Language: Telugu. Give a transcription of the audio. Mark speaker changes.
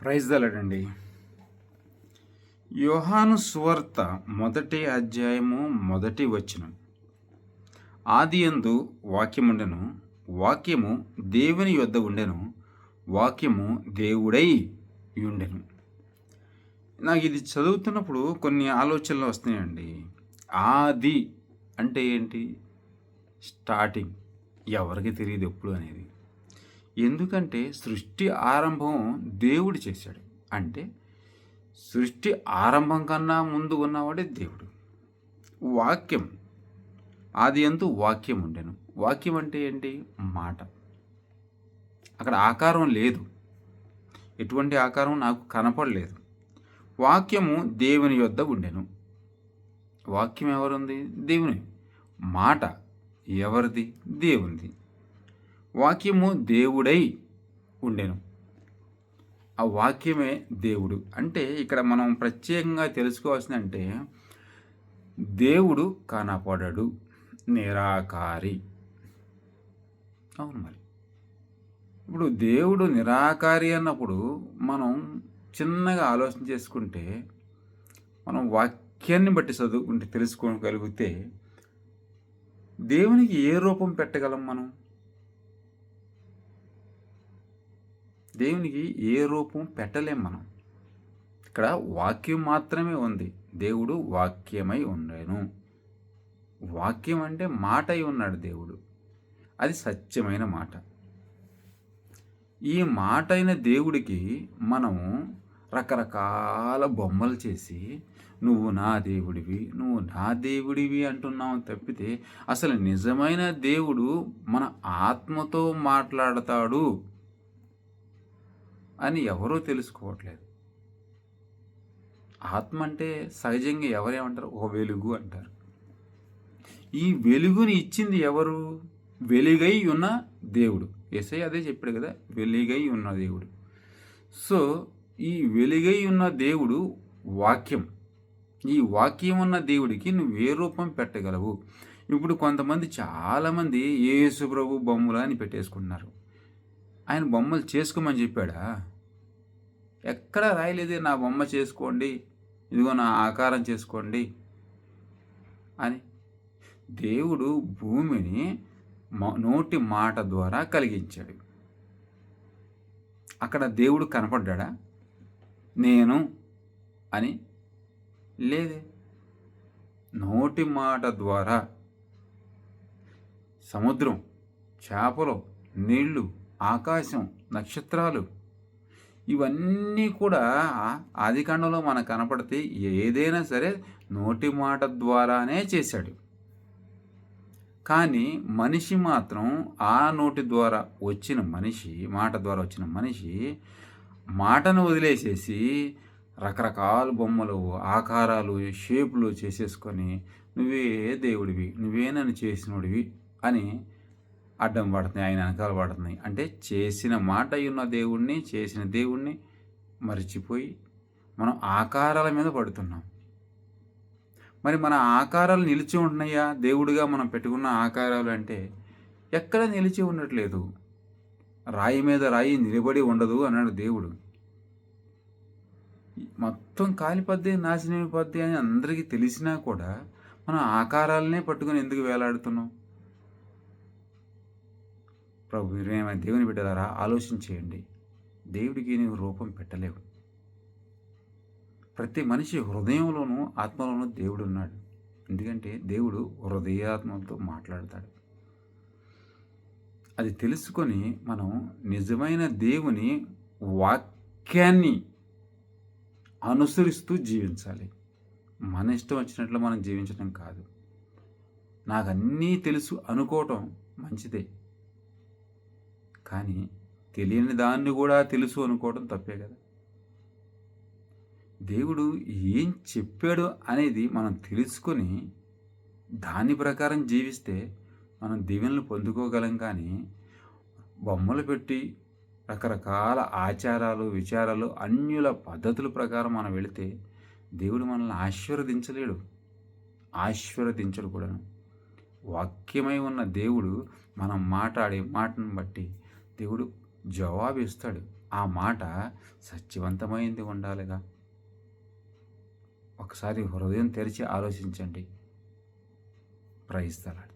Speaker 1: ప్రైజ్ దలడండి యోహాను సువార్త మొదటి అధ్యాయము మొదటి వచనం. ఆది యందు వాక్యముండెను వాక్యము దేవుని యొద్ద ఉండెను వాక్యము దేవుడై ఉండెను నాకు ఇది చదువుతున్నప్పుడు కొన్ని ఆలోచనలు వస్తున్నాయండి. ఆది అంటే ఏంటి? స్టార్టింగ్. ఎవరికి తెలియదు ఎప్పుడు అనేది. ఎందుకంటే సృష్టి ఆరంభం దేవుడు చేశాడు. అంటే సృష్టి ఆరంభం కన్నా ముందు ఉన్నవాడే దేవుడు. వాక్యం. అది ఎందు వాక్యం ఉండేను. వాక్యం అంటే ఏంటి? మాట. అక్కడ ఆకారం లేదు. ఎటువంటి ఆకారం నాకు కనపడలేదు. వాక్యము దేవుని యొద్ద ఉండెను. వాక్యం ఎవరుంది? దేవుని. మాట ఎవరిది? దేవునిది. వాక్యము దేవుడై ఉండెను. ఆ వాక్యమే దేవుడు. అంటే ఇక్కడ మనం ప్రత్యేకంగా తెలుసుకోవాల్సిందంటే దేవుడు కనపడడు నిరాకారి. అవును మరి. ఇప్పుడు దేవుడు నిరాకారి అన్నప్పుడు మనం చిన్నగా ఆలోచన చేసుకుంటే మనం వాక్యాన్ని బట్టి చదువుకుంటే తెలుసుకోగలిగితే దేవునికి ఏ రూపం పెట్టగలం మనం? దేవునికి ఏ రూపం పెట్టలేం మనం. ఇక్కడ వాక్యం మాత్రమే ఉంది. దేవుడు వాక్యమై ఉండేను. వాక్యం అంటే మాట అయి ఉన్నాడు దేవుడు. అది సత్యమైన మాట. ఈ మాట అయిన దేవుడికి మనము రకరకాల బొమ్మలు చేసి నువ్వు నా దేవుడివి నువ్వు నా దేవుడివి అంటున్నావు తప్పితే అసలు నిజమైన దేవుడు మన ఆత్మతో మాట్లాడతాడు. అని ఎవరూ తెలుసుకోవట్లేదు. ఆత్మ అంటే సహజంగా ఎవరేమంటారు? ఒక వెలుగు అంటారు. ఈ వెలుగుని ఇచ్చింది ఎవరు? వెలుగై ఉన్న దేవుడు. ఎస్ఐ అదే చెప్పాడు కదా వెలుగై ఉన్న దేవుడు. సో ఈ వెలుగై ఉన్న దేవుడు వాక్యం. ఈ వాక్యం ఉన్న దేవుడికి నువ్వు ఏ రూపం పెట్టగలవు? ఇప్పుడు కొంతమంది చాలామంది యేసు ప్రభు బొమ్మలు అని పెట్టేసుకుంటున్నారు. ఆయన బొమ్మలు చేసుకోమని చెప్పాడా? ఎక్కడ రాయలేదు నా బొమ్మ చేసుకోండి ఇదిగో నా ఆకారం చేసుకోండి అని దేవుడు భూమిని నోటి మాట ద్వారా కలిగించాడు. అక్కడ దేవుడు కనపడ్డా నేను అని లేదే. నోటి మాట ద్వారా సముద్రం చేపలు నీళ్ళు ఆకాశం నక్షత్రాలు. ఇవన్నీ కూడా ఆదికాండంలో మనకు కనపడితే ఏదైనా సరే నోటి మాట ద్వారానే చేశాడు. కానీ మనిషి మాత్రం ఆ నోటి ద్వారా వచ్చిన మనిషి మాట ద్వారా వచ్చిన మనిషి మాటను వదిలేసేసి రకరకాల బొమ్మలు ఆకారాలు షేపులు చేసేసుకొని నువ్వే దేవుడివి నువ్వే నన్ను చేసినోడివి అని అడ్డం పడుతున్నాయి ఆయన వెనకాల పడుతున్నాయి. అంటే చేసిన మాట ఉన్న దేవుణ్ణి చేసిన దేవుణ్ణి మర్చిపోయి మనం ఆకారాల మీద పడుతున్నాం. మరి మన ఆకారాలు నిలిచి ఉంటున్నాయా? దేవుడిగా మనం పెట్టుకున్న ఆకారాలు అంటే ఎక్కడ నిలిచి ఉండట్లేదు. రాయి మీద రాయి నిలబడి ఉండదు అన్నాడు దేవుడు. మొత్తం కాలిపద్ది నాశనమైపోద్ది అని అందరికీ తెలిసినా కూడా మనం ఆకారాలనే పట్టుకొని ఎందుకు వేలాడుతున్నాం? ప్రభు మీరేమైనా దేవుని బిడ్డలారా ఆలోచించేయండి. దేవుడికి నీవు రూపం పెట్టలేవు. ప్రతి మనిషి హృదయంలోనూ ఆత్మలోనూ దేవుడు ఉన్నాడు ఎందుకంటే దేవుడు హృదయాత్మలతో మాట్లాడతాడు. అది తెలుసుకొని మనం నిజమైన దేవుని వాక్యాన్ని అనుసరిస్తూ జీవించాలి. మన ఇష్టం వచ్చినట్లు మనం జీవించడం కాదు. నాకు అన్నీ తెలుసు అనుకోవటం మంచిదే. కానీ తెలియని దాన్ని కూడా తెలుసు అనుకోవడం తప్పే కదా. దేవుడు ఏం చెప్పాడు అనేది మనం తెలుసుకొని దాని ప్రకారం జీవిస్తే మనం దీవెనలు పొందుకోగలం కానీ బొమ్మలు పెట్టి రకరకాల ఆచారాలు విచారాలు అన్యుల పద్ధతుల ప్రకారం మనం వెళితే దేవుడు మనల్ని ఆశీర్వదించలేడు. ఆశీర్వదించడు కూడాను. వాక్యమై ఉన్న దేవుడు మనం మాట్లాడే మాటను బట్టి దేవుడు జవాబు ఇస్తాడు ఆ మాట సత్యవంతమైంది ఉండాలిగా. ఒకసారి హృదయం తెరిచి ఆలోచించండి. ప్రయిస్తాడు